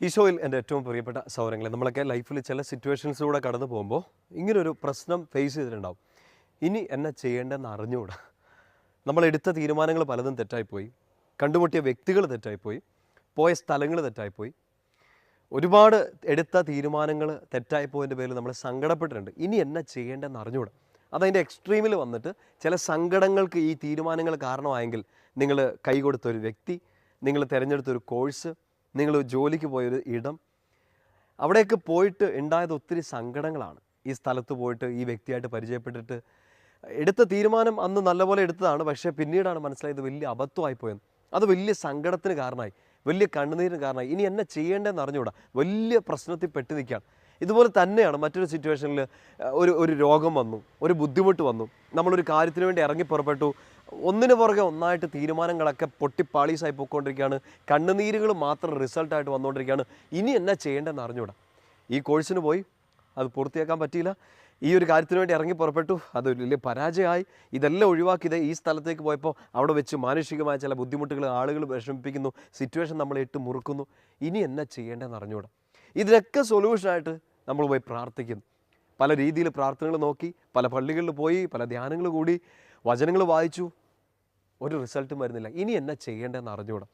ഈശോയിൽ എന്റെ ഏറ്റവും പ്രിയപ്പെട്ട സൗരങ്ങളെ നമ്മളൊക്കെ ലൈഫിൽ ചില സിറ്റുവേഷൻസിലൂടെ കടന്നു പോകുമ്പോൾ ഇങ്ങനൊരു പ്രശ്നം ഫേസ് ചെയ്തിട്ടുണ്ടാവും. ഇനി എന്നെ ചെയ്യേണ്ടതെന്ന് അറിഞ്ഞുകൂടാ. നമ്മൾ എടുത്ത തീരുമാനങ്ങൾ പലതും തെറ്റായിപ്പോയി. കണ്ടുമുട്ടിയ വ്യക്തികൾ തെറ്റായിപ്പോയി. പോയ സ്ഥലങ്ങൾ തെറ്റായിപ്പോയി. ഒരുപാട് എടുത്ത തീരുമാനങ്ങൾ തെറ്റായിപ്പോയതിന്റെ പേരിൽ നമ്മൾ സങ്കടപ്പെട്ടിട്ടുണ്ട്. ഇനി എന്നെ ചെയ്യേണ്ടതെന്ന് അറിഞ്ഞുകൂടാ. അതതിന്റെ എക്സ്ട്രീമിൽ വന്നിട്ട് ചില സങ്കടങ്ങൾക്ക് ഈ തീരുമാനങ്ങൾ കാരണമായെങ്കിൽ നിങ്ങൾ കൈ കൊടുത്ത ഒരു വ്യക്തി നിങ്ങൾ തിരഞ്ഞെടുത്ത ഒരു കോഴ്സ് നിങ്ങൾ ജോലിക്ക് പോയൊരു ഇടം. അവിടെയൊക്കെ പോയിട്ട് ഉണ്ടായത് ഒത്തിരി സങ്കടങ്ങളാണ്. ഈ സ്ഥലത്ത് പോയിട്ട് ഈ വ്യക്തിയായിട്ട് പരിചയപ്പെട്ടിട്ട് എടുത്ത തീരുമാനം അന്ന് നല്ലപോലെ എടുത്തതാണ്. പക്ഷേ പിന്നീടാണ് മനസ്സിലായത് വലിയ അബദ്ധമായി പോയത് അത് വലിയ സങ്കടത്തിന് കാരണമായി. വലിയ കണ്ണുനീരിന് കാരണമായി. ഇനി എന്നെ ചെയ്യേണ്ടതെന്ന് അറിഞ്ഞുകൂടാ? വലിയ പ്രശ്നത്തിൽ പെട്ട് നിൽക്കുകയാണ്. ഇതുപോലെ തന്നെയാണ് മറ്റൊരു സിറ്റുവേഷനിൽ ഒരു ഒരു രോഗം വന്നു. ഒരു ബുദ്ധിമുട്ട് വന്നു. നമ്മളൊരു കാര്യത്തിന് വേണ്ടി ഇറങ്ങി പുറപ്പെട്ടു. ഒന്നിനു പുറകെ ഒന്നായിട്ട് തീരുമാനങ്ങളൊക്കെ പൊട്ടിപ്പാളീസായി പോയിക്കൊണ്ടിരിക്കുകയാണ്. കണ്ണുനീരുകൾ മാത്രം റിസൾട്ടായിട്ട് വന്നുകൊണ്ടിരിക്കുകയാണ്. ഇനി എന്നാ ചെയ്യേണ്ടതെന്ന് അറിഞ്ഞൂടാ ഈ കോഴ്സിന് പോയി അത് പൂർത്തിയാക്കാൻ പറ്റിയില്ല. ഈ ഒരു കാര്യത്തിന് വേണ്ടി ഇറങ്ങി പുറപ്പെട്ടു. അത് വലിയ പരാജയമായി. ഇതെല്ലാം ഒഴിവാക്കിയത് ഈ സ്ഥലത്തേക്ക് പോയപ്പോൾ അവിടെ വെച്ച് മാനുഷികമായ ചില ബുദ്ധിമുട്ടുകൾ ആളുകൾ വിഷമിപ്പിക്കുന്നു. സിറ്റുവേഷൻ നമ്മളെ ഇട്ട് മുറുക്കുന്നു. ഇനി എന്നാ ചെയ്യേണ്ടതെന്ന് അറിഞ്ഞൂടാ ഇതിനൊക്കെ സൊല്യൂഷനായിട്ട് നമ്മൾ പോയി പ്രാർത്ഥിക്കുന്നു. പല രീതിയിൽ പ്രാർത്ഥനകൾ നോക്കി പല പള്ളികളിൽ പോയി പല ധ്യാനങ്ങൾ കൂടി വചനങ്ങൾ വായിച്ചു ഒരു റിസൾട്ടും വരുന്നില്ല. ഇനി എന്നാ ചെയ്യേണ്ടതെന്ന് അറിഞ്ഞുകൂടാ.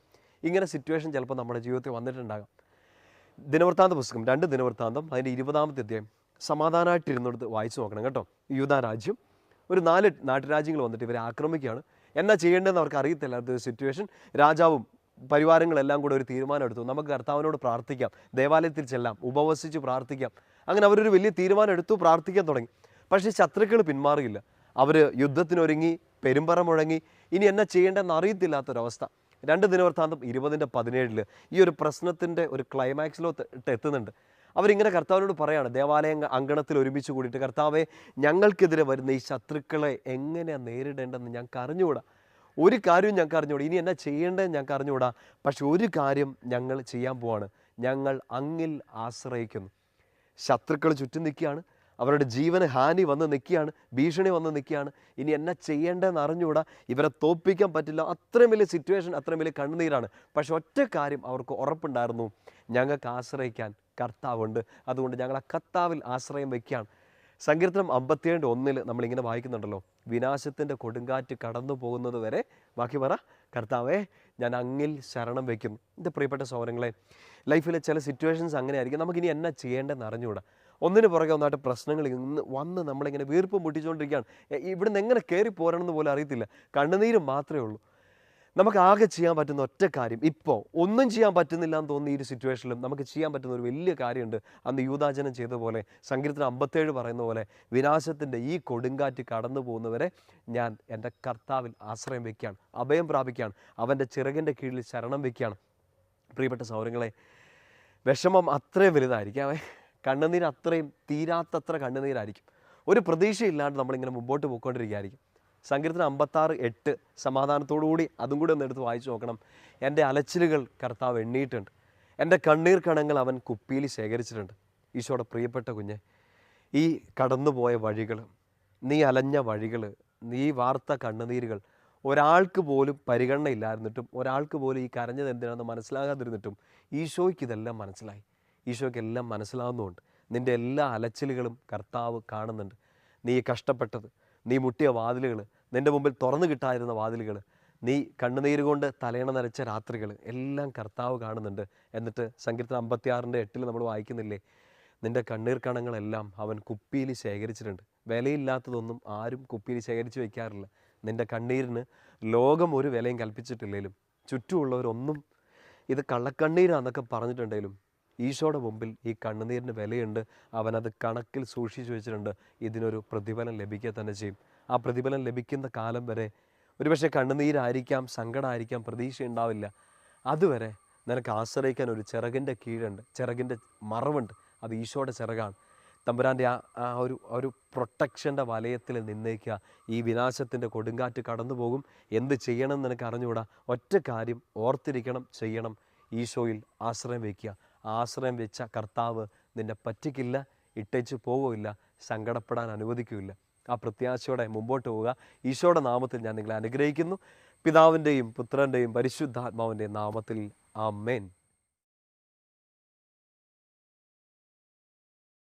ഇങ്ങനെ സിറ്റുവേഷൻ ചിലപ്പോൾ നമ്മുടെ ജീവിതത്തിൽ വന്നിട്ടുണ്ടാകാം. ദിനവൃത്താന്ത പുസ്തകം രണ്ട് ദിനവൃത്താന്തം അതിന്റെ ഇരുപതാമത്തെ അധ്യായം. സമാധാനമായിട്ടിരുന്നിടത്ത് വായിച്ചു നോക്കണം കേട്ടോ. യൂതാ രാജ്യം. ഒരു നാല് നാട്ടുരാജ്യങ്ങൾ വന്നിട്ട് ഇവരെ ആക്രമിക്കുകയാണ്. എന്നാ ചെയ്യേണ്ടതെന്ന് അവർക്ക് അറിയത്തില്ലാത്ത സിറ്റുവേഷൻ രാജാവും പരിവാരങ്ങളെല്ലാം കൂടെ ഒരു തീരുമാനം എടുത്തു നമുക്ക് കർത്താവിനോട് പ്രാർത്ഥിക്കാം. ദേവാലയത്തിൽ ചെല്ലാം. ഉപവസിച്ച് പ്രാർത്ഥിക്കാം. അങ്ങനെ അവരൊരു വലിയ തീരുമാനം എടുത്തു പ്രാർത്ഥിക്കാൻ തുടങ്ങി. പക്ഷേ ശത്രുക്കൾ പിന്മാറിയില്ല. അവർ യുദ്ധത്തിനൊരുങ്ങി പെരുമ്പറ മുഴങ്ങി ഇനി എന്നാ ചെയ്യേണ്ടതെന്ന് അറിയത്തില്ലാത്തൊരവസ്ഥ. രണ്ട് ദിനവൃത്താന്തം ഇരുപതിന്റെ പതിനേഴിൽ ഈ ഒരു പ്രശ്നത്തിന്റെ ഒരു ക്ലൈമാക്സിലോട്ട് എത്തുന്നുണ്ട്. അവരിങ്ങനെ കർത്താവിനോട് പറയാണ് ദേവാലയ അങ്കണത്തിൽ ഒരുമിച്ച് കൂടിയിട്ട് കർത്താവെ ഞങ്ങൾക്കെതിരെ വരുന്ന ഈ ശത്രുക്കളെ എങ്ങനെയാണ് നേരിടേണ്ടതെന്ന് ഞങ്ങൾക്ക് അറിഞ്ഞുകൂടാ? ഒരു കാര്യവും ഞങ്ങൾക്ക് അറിഞ്ഞുകൂടാ. ഇനി എന്നാ ചെയ്യേണ്ടതെന്ന് ഞങ്ങൾക്ക് അറിഞ്ഞുകൂടാ? പക്ഷെ ഒരു കാര്യം ഞങ്ങൾ ചെയ്യാൻ പോവാണ്. ഞങ്ങൾ അങ്ങിൽ ആശ്രയിക്കുന്നു. ശത്രുക്കൾ ചുറ്റും നിൽക്കുകയാണ്. അവരുടെ ജീവന് ഹാനി വന്ന് നിൽക്കുകയാണ് ഭീഷണി വന്ന് നിൽക്കുകയാണ്. ഇനി എന്നെ ചെയ്യേണ്ടതെന്ന് അറിഞ്ഞുകൂടാ? ഇവരെ തോൽപ്പിക്കാൻ പറ്റില്ല. അത്രയും വലിയ സിറ്റുവേഷൻ അത്രയും വലിയ കണ്ണുനീരാണ്. പക്ഷെ ഒറ്റ കാര്യം അവർക്ക് ഉറപ്പുണ്ടായിരുന്നു. ഞങ്ങൾക്ക് ആശ്രയിക്കാൻ കർത്താവുണ്ട്. അതുകൊണ്ട് ഞങ്ങൾ ആ കർത്താവിൽ ആശ്രയം വയ്ക്കുകയാണ്. സങ്കീർത്തനം അമ്പത്തിയേഴ് ഒന്നിൽ നമ്മളിങ്ങനെ വായിക്കുന്നുണ്ടല്ലോ. വിനാശത്തിന്റെ കൊടുങ്കാറ്റ് കടന്നു പോകുന്നത് വരെ. ബാക്കി പറ. കർത്താവേ ഞാൻ അങ്ങിൽ ശരണം വയ്ക്കുന്നു. എന്റെ പ്രിയപ്പെട്ട സൗരങ്ങളെ ലൈഫിലെ ചില സിറ്റുവേഷൻസ് അങ്ങനെ ആയിരിക്കും നമുക്കിനി എന്നാ ചെയ്യേണ്ടതെന്ന് അറിഞ്ഞുകൂടാ? ഒന്നിന് പുറകെ ഒന്നായിട്ട് പ്രശ്നങ്ങൾ ഇന്ന് വന്ന് നമ്മളിങ്ങനെ വീർപ്പ് മുട്ടിച്ചുകൊണ്ടിരിക്കുകയാണ്. ഇവിടെ ഇവിടുന്ന് എങ്ങനെ കയറി പോരണമെന്ന് പോലും അറിയത്തില്ല. കണ്ണുനീര് മാത്രമേ ഉള്ളൂ. നമുക്ക് ആകെ ചെയ്യാൻ പറ്റുന്ന ഒറ്റ കാര്യം ഇപ്പോൾ ഒന്നും ചെയ്യാൻ പറ്റുന്നില്ല എന്ന് തോന്നുന്ന ഈ ഒരു സിറ്റുവേഷനിലും നമുക്ക് ചെയ്യാൻ പറ്റുന്ന ഒരു വലിയ കാര്യമുണ്ട്. അന്ന് യൂതാചനം ചെയ്ത പോലെ സങ്കീർത്തനം അമ്പത്തേഴ് പറയുന്ന പോലെ വിനാശത്തിന്റെ ഈ കൊടുങ്കാറ്റ് കടന്നു പോകുന്നവരെ ഞാൻ എന്റെ കർത്താവിൽ ആശ്രയം വയ്ക്കുകയാണ് അഭയം പ്രാപിക്കുകയാണ്. അവന്റെ ചിറകിന്റെ കീഴിൽ ശരണം വയ്ക്കുകയാണ് പ്രിയപ്പെട്ട സൗരങ്ങളെ വിഷമം അത്രയും വലുതായിരിക്കും. അവൻ കണ്ണുനീര് അത്രയും തീരാത്തത്ര കണ്ണുനീരായിരിക്കും. ഒരു പ്രതീക്ഷയില്ലാണ്ട് നമ്മളിങ്ങനെ മുമ്പോട്ട് പോയിക്കൊണ്ടിരിക്കുകയായിരിക്കും. സങ്കീർത്തനം അമ്പത്താറ് എട്ട് സമാധാനത്തോടു കൂടി അതും കൂടി ഒന്ന് എടുത്ത് വായിച്ചു നോക്കണം. എന്റെ അലച്ചിലുകൾ കർത്താവ് എണ്ണിയിട്ടുണ്ട്. എന്റെ കണ്ണീർ കണങ്ങൾ അവൻ കുപ്പിയിൽ ശേഖരിച്ചിട്ടുണ്ട്. ഈശോയുടെ പ്രിയപ്പെട്ട കുഞ്ഞെ ഈ കടന്നുപോയ വഴികൾ നീ അലഞ്ഞ വഴികൾ നീ വാർത്ത കണ്ണുനീരുകൾ ഒരാൾക്ക് പോലും പരിഗണന ഇല്ലായിരുന്നിട്ടും ഒരാൾക്ക് പോലും ഈ കരഞ്ഞത് എന്തിനാണെന്ന് മനസ്സിലാകാതിരുന്നിട്ടും ഈശോയ്ക്ക് ഇതെല്ലാം മനസ്സിലായി. ഈശോയ്ക്ക് എല്ലാം മനസ്സിലാവുന്നുണ്ട് നിന്റെ എല്ലാ അലച്ചിലുകളും കർത്താവ് കാണുന്നുണ്ട്. നീ കഷ്ടപ്പെട്ടത് നീ മുട്ടിയ വാതിലുകൾ നിന്റെ മുമ്പിൽ തുറന്നു കിട്ടാതിരുന്ന വാതിലുകൾ നീ കണ്ണുനീര് കൊണ്ട് തലയണ നരച്ച രാത്രികൾ എല്ലാം കർത്താവ് കാണുന്നുണ്ട് എന്നിട്ട് സങ്കീർത്തനം അമ്പത്തിയാറിന്റെ എട്ടിൽ നമ്മൾ വായിക്കുന്നില്ലേ? നിന്റെ കണ്ണീർ കണങ്ങളെല്ലാം അവൻ കുപ്പിയിൽ ശേഖരിച്ചിട്ടുണ്ട്. വിലയില്ലാത്തതൊന്നും ആരും കുപ്പിയിൽ ശേഖരിച്ച് വയ്ക്കാറില്ല. നിന്റെ കണ്ണീരിന് ലോകം ഒരു വിലയും കൽപ്പിച്ചിട്ടില്ലെങ്കിലും ചുറ്റുമുള്ളവരൊന്നും ഇത് കള്ളക്കണ്ണീരാന്നൊക്കെ പറഞ്ഞിട്ടുണ്ടെങ്കിലും ഈശോയുടെ മുമ്പിൽ ഈ കണ്ണുനീരിന് വിലയുണ്ട്. അവനത് കണക്കിൽ സൂക്ഷിച്ചു വെച്ചിട്ടുണ്ട്. ഇതിനൊരു പ്രതിഫലം ലഭിക്കുക തന്നെ ചെയ്യും. ആ പ്രതിഫലം ലഭിക്കുന്ന കാലം വരെ ഒരുപക്ഷെ കണ്ണുനീരായിരിക്കാം സങ്കടമായിരിക്കാം പ്രതീക്ഷ ഉണ്ടാവില്ല അതുവരെ നിനക്ക് ആശ്രയിക്കാൻ ഒരു ചിറകിന്റെ കീഴുണ്ട്. ചിറകിന്റെ മറവുണ്ട്. അത് ഈശോയുടെ ചിറകാണ്. തമ്പുരാന്റെ ആ ആ ഒരു ഒരു പ്രൊട്ടക്ഷന്റെ വലയത്തിൽ നിന്നേക്കുക. ഈ വിനാശത്തിന്റെ കൊടുങ്കാറ്റ് കടന്നു പോകും എന്ത് ചെയ്യണം നിനക്ക് അറിഞ്ഞുകൂടാ? ഒറ്റ കാര്യം ഓർത്തിരിക്കണം ചെയ്യണം. ഈശോയിൽ ആശ്രയം വയ്ക്കുക. ആശ്രയം വെച്ച കർത്താവ് നിന്നെ പറ്റിക്കില്ല ഇട്ടേച്ച് പോവില്ല സങ്കടപ്പെടാൻ അനുവദിക്കില്ല ആ പ്രത്യാശയോടെ മുമ്പോട്ട് പോവുക. ഈശോയുടെ നാമത്തിൽ ഞാൻ നിങ്ങളെ അനുഗ്രഹിക്കുന്നു. പിതാവിന്റെയും പുത്രന്റെയും പരിശുദ്ധാത്മാവിന്റെയും നാമത്തിൽ ആമേൻ.